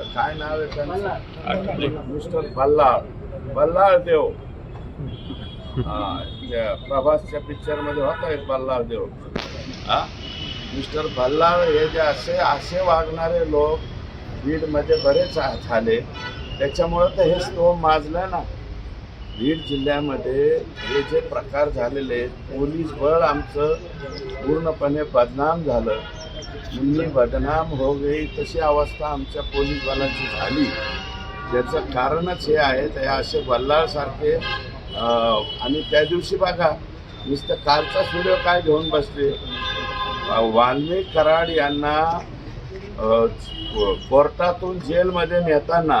तर काय नाव आहे त्यांचं? मिस्टर बल्लाळ. बल्लाळ देव. हा, प्रभासच्या पिक्चरमध्ये होता एक बल्लाळ देव. हा? मिस्टर बल्लाळ हे जे असे असे वागणारे लोक बीडमध्ये बरेच आ- झाले. त्याच्यामुळं तर हे स्तोम माजलं ना. बीड जिल्ह्यामध्ये हे जे प्रकार झालेले पोलीस बळ आमचं पूर्णपणे बदनाम झालं. मुन्नी बदनाम हो गई तशी अवस्था आमच्या पोलीस बलाची झाली. त्याचं कारणच हे आहे ते असे बल्लाळसारखे आणि त्या दिवशी बघा नुसतं कालचा सूर्य काय घेऊन बसले? वाल्मी वाल्मिक कराड यांना कोर्टातून जेलमध्ये नेताना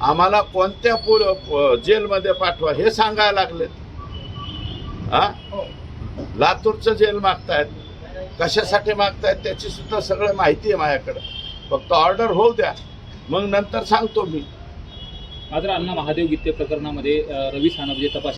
आम्हाला कोणत्या पु प- जेलमध्ये पाठवा हे सांगायला लागलेत. हा? लातूरचं जेल मागतायत. कशासाठी मागतायत त्याची सुद्धा सगळं माहिती आहे माझ्याकडे. फक्त ऑर्डर होऊ द्या. मग नंतर सांगतो मी. मात्र अण्णा महादेव गीते प्रकरणामध्ये रवी सानप जे तपास